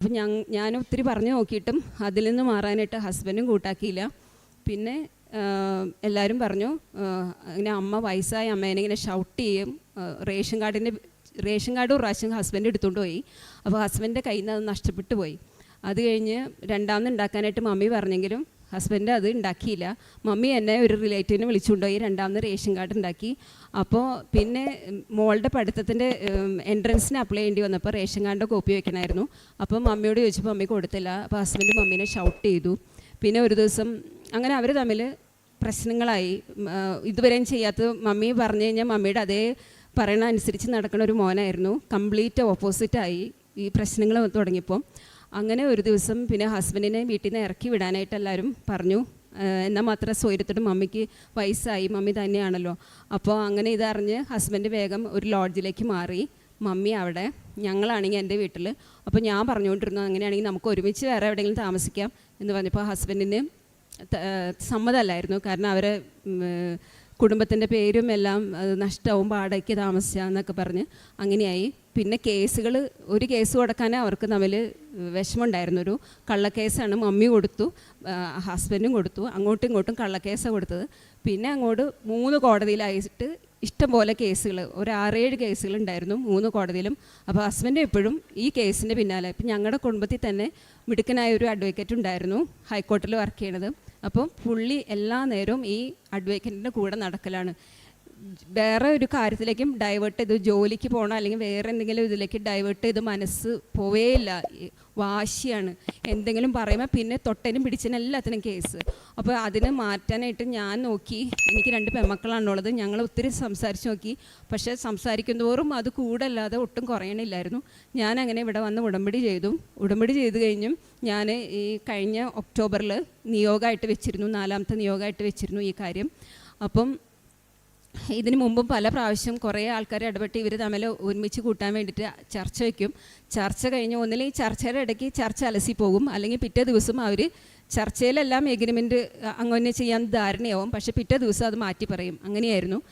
അപ്പം ഞാൻ ഞാൻ ഒത്തിരി പറഞ്ഞു നോക്കിയിട്ടും അതിൽ നിന്ന് മാറാനായിട്ട് ഹസ്ബൻഡും കൂട്ടാക്കിയില്ല. പിന്നെ എല്ലാവരും പറഞ്ഞു ഇങ്ങനെ അമ്മ വയസ്സായ അമ്മേനെ ഇങ്ങനെ ഷൗട്ട് ചെയ്യും. റേഷൻ കാർഡിന്റെ റേഷൻ കാർഡ് ഒരു പ്രാവശ്യം ഹസ്ബൻഡ് എടുത്തുകൊണ്ട് പോയി. അപ്പോൾ ഹസ്ബൻഡിന്റെ കയ്യിൽ നിന്ന് അത് നഷ്ടപ്പെട്ടു പോയി. അത് കഴിഞ്ഞ് രണ്ടാമത് ഉണ്ടാക്കാനായിട്ട് മമ്മി പറഞ്ഞെങ്കിലും ഹസ്ബൻഡ് അത് ഉണ്ടാക്കിയില്ല. മമ്മി എന്നെ ഒരു റിലേറ്റീവിനെ വിളിച്ചുകൊണ്ടുപോയി രണ്ടാമത് റേഷൻ കാർഡ് ഉണ്ടാക്കി. അപ്പോൾ പിന്നെ മോളുടെ പഠിത്തത്തിന്റെ എൻട്രൻസിന് അപ്ലൈ ചെയ്യേണ്ടി വന്നപ്പോൾ റേഷൻ കാർഡിന്റെ കോപ്പി വെക്കണമായിരുന്നു അപ്പോൾ മമ്മിയോട് ചോദിച്ചപ്പോൾ മമ്മി കൊടുത്തില്ല. അപ്പോൾ ഹസ്ബൻഡ് മമ്മീനെ ഷൗട്ട് ചെയ്തു. പിന്നെ ഒരു ദിവസം അങ്ങനെ അവർ തമ്മിൽ പ്രശ്നങ്ങളായി. ഇതുവരെയും ചെയ്യാത്തത് മമ്മി പറഞ്ഞു കഴിഞ്ഞാൽ മമ്മിയുടെ അതേ പറയണ അനുസരിച്ച് നടക്കുന്ന ഒരു മോനായിരുന്നു. കംപ്ലീറ്റ് ഓപ്പോസിറ്റായി ഈ പ്രശ്നങ്ങൾ തുടങ്ങിയപ്പോൾ അങ്ങനെ ഒരു ദിവസം പിന്നെ ഹസ്ബൻഡിനെ വീട്ടിൽ നിന്ന് ഇറക്കി വിടാനായിട്ട് എല്ലാവരും പറഞ്ഞു. എന്നാൽ മാത്രം സ്വൈരത്തോട് മമ്മിക്ക് വയസ്സായി. മമ്മി തന്നെയാണല്ലോ. അപ്പോൾ അങ്ങനെ ഇതറിഞ്ഞ് ഹസ്ബൻഡ് വേഗം ഒരു ലോഡ്ജിലേക്ക് മാറി. മമ്മി അവിടെ. ഞങ്ങളാണെങ്കിൽ എന്റെ വീട്ടിൽ. അപ്പോൾ ഞാൻ പറഞ്ഞുകൊണ്ടിരുന്നു അങ്ങനെയാണെങ്കിൽ നമുക്ക് ഒരുമിച്ച് വേറെ എവിടെയെങ്കിലും താമസിക്കാം എന്ന് പറഞ്ഞപ്പോൾ ഹസ്ബൻഡിന് സമ്മതമല്ലായിരുന്നു. കാരണം അവരെ കുടുംബത്തിന്റെ പേരും എല്ലാം നഷ്ടവും പാടയ്ക്ക് താമസിച്ചാന്നൊക്കെ പറഞ്ഞ് അങ്ങനെയായി. പിന്നെ കേസുകൾ ഒരു കേസ് കൊടുക്കാൻ അവർക്ക് തമ്മിൽ വിഷമമുണ്ടായിരുന്നു ഒരു കള്ളക്കേസാണ് മമ്മി കൊടുത്തു ഹസ്ബൻഡും കൊടുത്തു അങ്ങോട്ടും ഇങ്ങോട്ടും കള്ളക്കേസാണ് കൊടുത്തത്. പിന്നെ അങ്ങോട്ട് മൂന്ന് കോടതിയിലായിട്ട് ഇഷ്ടം പോലെ കേസുകൾ ഒരു ആറേഴ് കേസുകളുണ്ടായിരുന്നു മൂന്ന് കോടതിയിലും. അപ്പോൾ ഹസ്ബൻഡ് എപ്പോഴും ഈ കേസിന്റെ പിന്നാലെ ഇപ്പം ഞങ്ങളുടെ കുടുംബത്തിൽ തന്നെ മിടുക്കനായ ഒരു അഡ്വക്കേറ്റ് ഉണ്ടായിരുന്നു ഹൈക്കോർട്ടിൽ വർക്ക് ചെയ്യണത്. അപ്പം പുള്ളി എല്ലാ നേരവും ഈ അഡ്വക്കേറ്റിന്റെ കൂടെ നടക്കലാണ്. വേറെ ഒരു കാര്യത്തിലേക്കും ഡൈവേർട്ട് ചെയ്ത് ജോലിക്ക് പോകണം അല്ലെങ്കിൽ വേറെ എന്തെങ്കിലും ഇതിലേക്ക് ഡൈവേർട്ട് ചെയ്ത് മനസ്സ് പോവേയില്ല വാശിയാണ്. എന്തെങ്കിലും പറയുമ്പോൾ പിന്നെ തൊട്ടനും പിടിച്ചനും എല്ലാത്തിനും കേസ് അപ്പോൾ അതിനെ മാറ്റാനായിട്ട് ഞാൻ നോക്കി. എനിക്ക് രണ്ട് പെമ്മക്കളാണുള്ളത്. ഞങ്ങൾ ഒത്തിരി സംസാരിച്ച് നോക്കി. പക്ഷേ സംസാരിക്കുന്നതോറും അത് കൂടല്ലാതെ ഒട്ടും കുറയണില്ലായിരുന്നു. ഞാൻ അങ്ങനെ ഇവിടെ വന്ന് ഉടമ്പടി ചെയ്തു. ഉടമ്പടി ചെയ്ത് കഴിഞ്ഞും ഞാൻ ഈ കഴിഞ്ഞ ഒക്ടോബറിൽ നിയോഗമായിട്ട് വെച്ചിരുന്നു. നാലാമത്തെ നിയോഗമായിട്ട് വെച്ചിരുന്നു ഈ കാര്യം. അപ്പം ഇതിനു മുമ്പും പല പ്രാവശ്യം കുറേ ആൾക്കാർ ഇടപെട്ട് ഇവർ തമ്മിൽ ഒരുമിച്ച് കൂട്ടാൻ വേണ്ടിയിട്ട് ചർച്ച വയ്ക്കും ചർച്ച കഴിഞ്ഞ് ഈ ചർച്ചയുടെ ഇടയ്ക്ക് ചർച്ച അലസി പോകും. അല്ലെങ്കിൽ പിറ്റേ ദിവസം അവർ ചർച്ചയിലെല്ലാം എഗ്രിമെന്റ് അങ്ങനെ ചെയ്യാൻ ധാരണയാവും. പക്ഷേ പിറ്റേ ദിവസം അത് മാറ്റി പറയും. അങ്ങനെയായിരുന്നു.